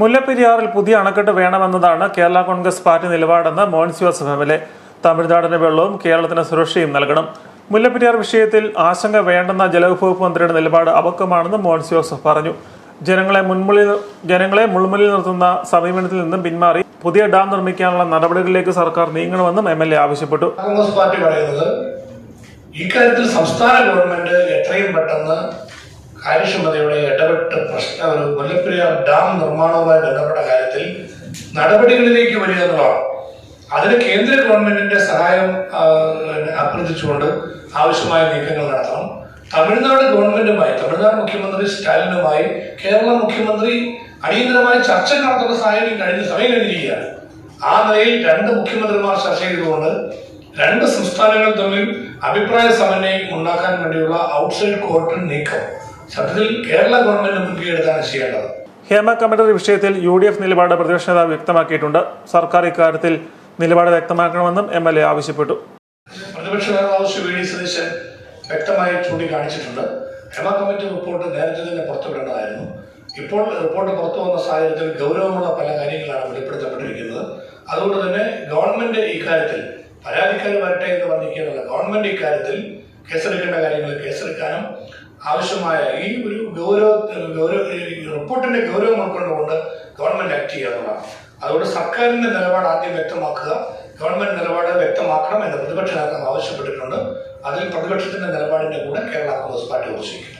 മുല്ലപ്പെരിയാറിൽ പുതിയ അണക്കെട്ട് വേണമെന്നതാണ് Kerala Congress party നിലപാടെന്ന് Mons Joseph M L A. തമിഴ്നാടിന് വെള്ളവും കേരളത്തിന് സുരക്ഷയും നൽകണം. മുല്ലപ്പെരിയാർ വിഷയത്തിൽ ആശങ്ക വേണ്ടെന്ന ജലവിഭവ മന്ത്രിയുടെ നിലപാട് അപക്വമാണെന്ന് മോൻസ് ജോസഫ് പറഞ്ഞു. ജനങ്ങളെ മുൻമുളി ജനങ്ങളെ മുൾമുലിൽ നിർത്തുന്ന സമീപനത്തിൽ നിന്നും പിന്മാറി പുതിയ ഡാം നിർമ്മിക്കാനുള്ള നടപടികളിലേക്ക് സർക്കാർ നീങ്ങണമെന്നും എം എൽ എ ആവശ്യപ്പെട്ടു. കോൺഗ്രസ് പാർട്ടി പറയുന്നത് ഇക്കാര്യത്തിൽ സംസ്ഥാന ഗവൺമെന്റ് കാര്യക്ഷമതയോടെ ഇടപെട്ട് പ്രശ്ന മുല്ലപ്പെരിയാർ ഡാം നിർമ്മാണവുമായി ബന്ധപ്പെട്ട കാര്യത്തിൽ നടപടികളിലേക്ക് വരിക എന്നുള്ളതാണ്. അതിന് കേന്ദ്ര ഗവൺമെന്റിന്റെ സഹായം അഭ്യർത്ഥിച്ചുകൊണ്ട് ആവശ്യമായ നീക്കങ്ങൾ നടത്തണം. തമിഴ്നാട് ഗവൺമെന്റുമായി തമിഴ്നാട് മുഖ്യമന്ത്രി സ്റ്റാലിനുമായി കേരള മുഖ്യമന്ത്രി അടിയന്തരമായി ചർച്ച നടത്തുന്ന സാഹചര്യം കഴിഞ്ഞ സമയം കഴിഞ്ഞിരിക്കുകയാണ്. ആ നിലയിൽ രണ്ട് മുഖ്യമന്ത്രിമാർ ചർച്ച ചെയ്തുകൊണ്ട് രണ്ട് സംസ്ഥാനങ്ങൾ തമ്മിൽ അഭിപ്രായ സമന്വയം ഉണ്ടാക്കാൻ വേണ്ടിയുള്ള ഔട്ട്സൈഡ് കോർട്ട് നീക്കം. സത്യത്തിൽ കേരള ഗവൺമെന്റ് മുൻകൈയെടുത്താണ് ചെയ്യേണ്ടത്. ഹേമ കമ്മിറ്റി വിഷയത്തിൽ യു ഡി എഫ് നിലപാട് പ്രതിപക്ഷ നേതാവ് വ്യക്തമാക്കിയിട്ടുണ്ട്. സർക്കാർ ഇക്കാര്യത്തിൽ നിലപാട് വ്യക്തമാക്കണമെന്നും എം എൽ എ ആവശ്യപ്പെട്ടു. പ്രതിപക്ഷ നേതാവ് ശ്രീ വി ഡി സതീശൻ വ്യക്തമായി ചൂണ്ടിക്കാണിച്ചിട്ടുണ്ട്. ഹേമ കമ്മിറ്റി റിപ്പോർട്ട് നേരത്തെ തന്നെ പുറത്തുവിടേണ്ടതായിരുന്നു. ഇപ്പോൾ റിപ്പോർട്ട് പുറത്തു വന്ന സാഹചര്യത്തിൽ ഗൗരവമുള്ള പല കാര്യങ്ങളാണ് വെളിപ്പെടുത്തപ്പെട്ടിരിക്കുന്നത്. അതുകൊണ്ട് തന്നെ ഗവൺമെന്റ് ഇക്കാര്യത്തിൽ പരാതിക്കാർ വരട്ടെ എന്ന് പറഞ്ഞിരിക്കുന്നതല്ല ഗവൺമെന്റ് ഇക്കാര്യത്തിൽ കേസെടുക്കേണ്ട കാര്യങ്ങൾ കേസെടുക്കാനും ആവശ്യമായ ഈ ഒരു ഗൗരവ ഗൗരവ റിപ്പോർട്ടിന്റെ ഗൗരവം ഉൾക്കൊണ്ടുകൊണ്ട് ഗവൺമെന്റ് ആക്ട് ചെയ്യുക അതുകൊണ്ട് സർക്കാരിന്റെ നിലപാട് ആദ്യം വ്യക്തമാക്കുക ഗവൺമെന്റ് നിലപാട് വ്യക്തമാക്കണം എന്ന് പ്രതിപക്ഷ നേതാവ് ആവശ്യപ്പെട്ടിട്ടുണ്ട്. അതിൽ പ്രതിപക്ഷത്തിന്റെ നിലപാടിന്റെ കൂടെ കേരള കോൺഗ്രസ് പാർട്ടി ഉറച്ചിരിക്കുന്നു